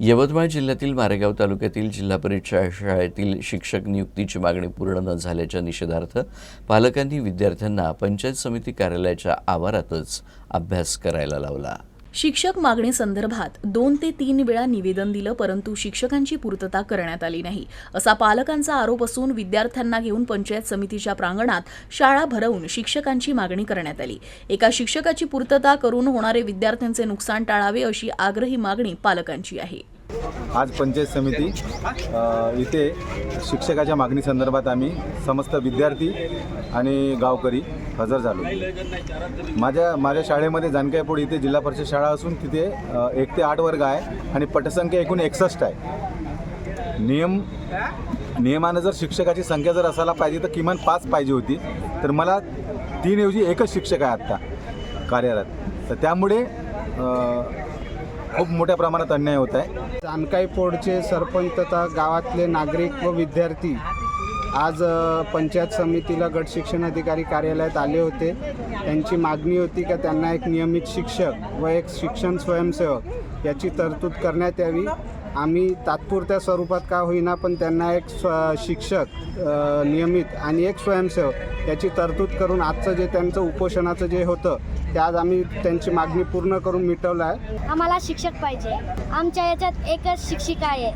यवतमाळ जिल्ह्यातील मारेगाव तालुक्यातील जिल्हा परिषद शाळेतील शिक्षक नियुक्तीची मागणी पूर्ण न झाल्याच्या निषेधार्थ पालकांनी विद्यार्थ्यांना पंचायत समिती कार्यालयाच्या आवारातच अभ्यास करायला लावला. शिक्षक मागणी संदर्भात दोन ते तीन वेळा निवेदन दिलं परंतु शिक्षकांची पूर्तता करण्यात आली नाही. असा पालकांचा आरोप असून विद्यार्थ्यांना घेऊन पंचायत समितीच्या प्रांगणात शाळा भरवून शिक्षकांची मागणी करण्यात आली. एका शिक्षकाची पूर्तता करून होणारे विद्यार्थ्यांचे नुकसान टाळावे अशी आग्रही मागणी पालकांची आहे. आज पंचायत समिती इथे शिक्षकाच्या मागणी संदर्भात आम्ही समस्त विद्यार्थी आणि गावकरी हजर झालो. माझ्या माझ्या शाळेमध्ये जानकायपूड इथे जिल्हा परिषद शाळा असून तिथे एक ते आठ वर्ग आहे आणि पटसंख्या एकूण एकसष्ट आहे. नियम नियमानं जर शिक्षकाची संख्या जर असायला पाहिजे तर किमान पाच पाहिजे होती. तर मला तीनऐवजी एकच शिक्षक आहे आत्ता कार्यरत. तर त्यामुळे खूप मोठ्या प्रमाणात अन्याय होत आहे. जानकाई पोडचे सरपंच तथा गावातले नागरिक व विद्यार्थी आज पंचायत समितीला गट शिक्षण अधिकारी कार्यालयात आले होते. त्यांची मागणी होती का त्यांना एक नियमित शिक्षक व एक शिक्षण स्वयंसेवक याची तरतूद करण्यात यावी. आम्ही तात्पुरत्या स्वरूपात का होईना पण त्यांना एक स्व शिक्षक नियमित आणि एक स्वयंसेवक याची तरतूद करून आजचं जे त्यांचं उपोषणाचं जे होतं ते आज आम्ही त्यांची मागणी पूर्ण करून मिटवलं आहे. आम्हाला शिक्षक पाहिजे. आमच्या याच्यात एकच शिक्षिका आहे.